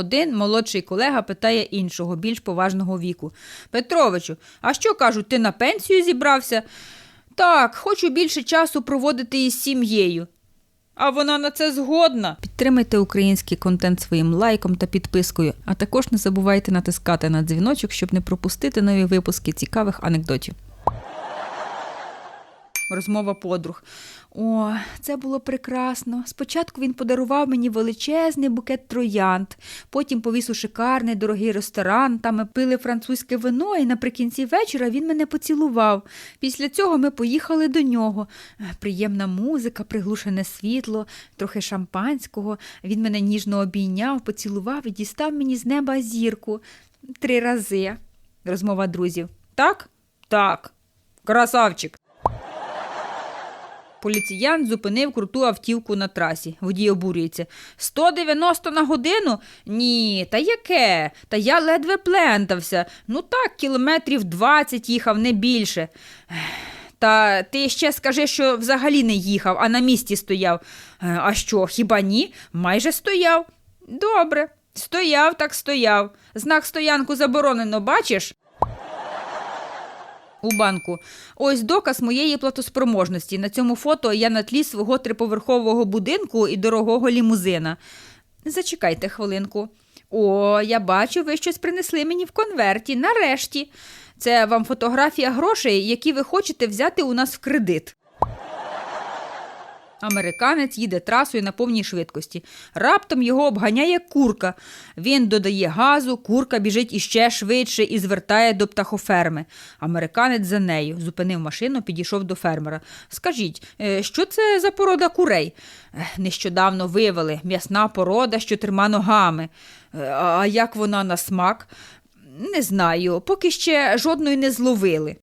Один молодший колега питає іншого, більш поважного віку. Петровичу, а що кажуть, ти на пенсію зібрався? Так, хочу більше часу проводити із сім'єю. А вона на це згодна. Підтримайте український контент своїм лайком та підпискою, а також не забувайте натискати на дзвіночок, щоб не пропустити нові випуски цікавих анекдотів. Розмова подруг. О, це було прекрасно. Спочатку він подарував мені величезний букет троянд, потім повіз у шикарний дорогий ресторан, там ми пили французьке вино, і наприкінці вечора він мене поцілував. Після цього ми поїхали до нього. Приємна музика, приглушене світло, трохи шампанського. Він мене ніжно обійняв, поцілував і дістав мені з неба зірку. Три рази. Розмова друзів. Так? Так. Красавчик. Поліціян зупинив круту автівку на трасі. Водій обурюється. 190 на годину? Ні, та яке? Та я ледве плентався. Ну так, кілометрів 20 їхав, не більше. Та ти ще скажи, що взагалі не їхав, а на місці стояв. А що, хіба ні? Майже стояв. Добре. Стояв, так стояв. Знак стоянку заборонено, бачиш? У банку. Ось доказ моєї платоспроможності. На цьому фото я на тлі свого триповерхового будинку і дорогого лімузина. Зачекайте хвилинку. О, я бачу, ви щось принесли мені в конверті. Нарешті. Це вам фотографія грошей, які ви хочете взяти у нас в кредит. Американець їде трасою на повній швидкості. Раптом його обганяє курка. Він додає газу, курка біжить іще швидше і звертає до птахоферми. Американець за нею зупинив машину, підійшов до фермера. Скажіть, е, що це за порода курей? Нещодавно вивели м'ясна порода з чотирма ногами. «Е, А як вона на смак? Не знаю, поки ще жодної не зловили.